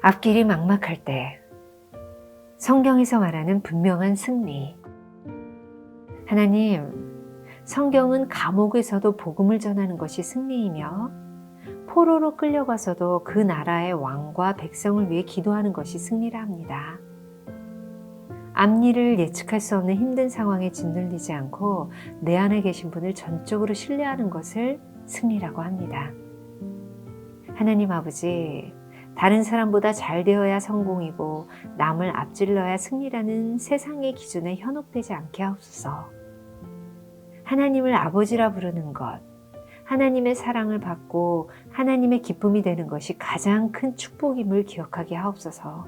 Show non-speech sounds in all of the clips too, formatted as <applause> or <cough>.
앞길이 막막할 때 성경에서 말하는 분명한 승리. 하나님, 성경은 감옥에서도 복음을 전하는 것이 승리이며 포로로 끌려가서도 그 나라의 왕과 백성을 위해 기도하는 것이 승리라 합니다. 앞일을 예측할 수 없는 힘든 상황에 짓눌리지 않고 내 안에 계신 분을 전적으로 신뢰하는 것을 승리라고 합니다. 하나님 아버지, 다른 사람보다 잘 되어야 성공이고 남을 앞질러야 승리라는 세상의 기준에 현혹되지 않게 하옵소서. 하나님을 아버지라 부르는 것, 하나님의 사랑을 받고 하나님의 기쁨이 되는 것이 가장 큰 축복임을 기억하게 하옵소서.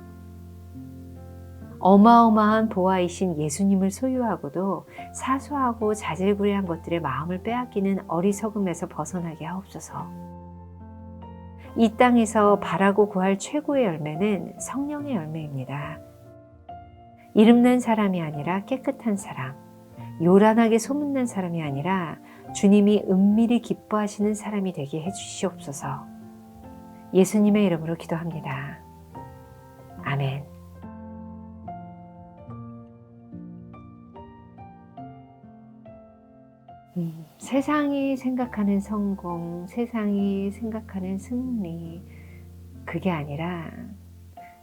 어마어마한 보아이신 예수님을 소유하고도 사소하고 자질구레한 것들의 마음을 빼앗기는 어리석음에서 벗어나게 하옵소서. 이 땅에서 바라고 구할 최고의 열매는 성령의 열매입니다. 이름난 사람이 아니라 깨끗한 사람, 요란하게 소문난 사람이 아니라 주님이 은밀히 기뻐하시는 사람이 되게 해주시옵소서. 예수님의 이름으로 기도합니다. 아멘. 음, 세상이 생각하는 성공, 세상이 생각하는 승리, 그게 아니라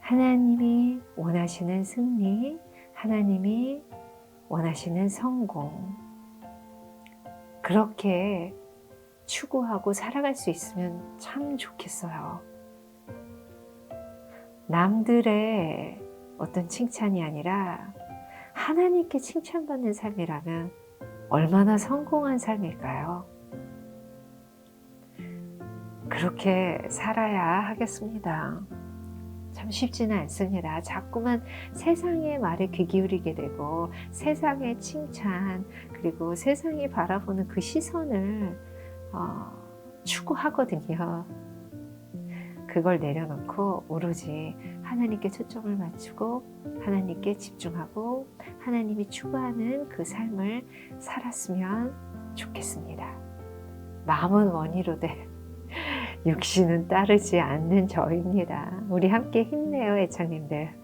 하나님이 원하시는 승리, 하나님이 원하시는 성공. 그렇게 추구하고 살아갈 수 있으면 참 좋겠어요. 남들의 어떤 칭찬이 아니라 하나님께 칭찬받는 삶이라면 얼마나 성공한 삶일까요? 그렇게 살아야 하겠습니다. 참 쉽지는 않습니다. 자꾸만 세상의 말에 귀 기울이게 되고 세상의 칭찬 그리고 세상이 바라보는 그 시선을 어, 추구하거든요. 그걸 내려놓고 오로지 하나님께 초점을 맞추고 하나님께 집중하고 하나님이 추구하는 그 삶을 살았으면 좋겠습니다. 마음은 원이로되 <laughs> 육신은 따르지 않는 저입니다. 우리 함께 힘내요, 애창님들.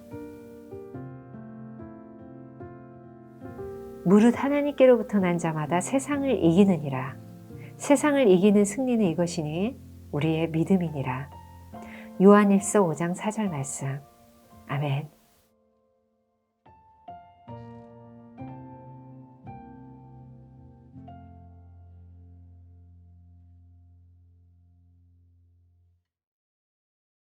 무릇 하나님께로부터 난 자마다 세상을 이기느니라. 세상을 이기는 승리는 이것이니 우리의 믿음이니라. 요한일서 5장 4절 말씀. 아멘.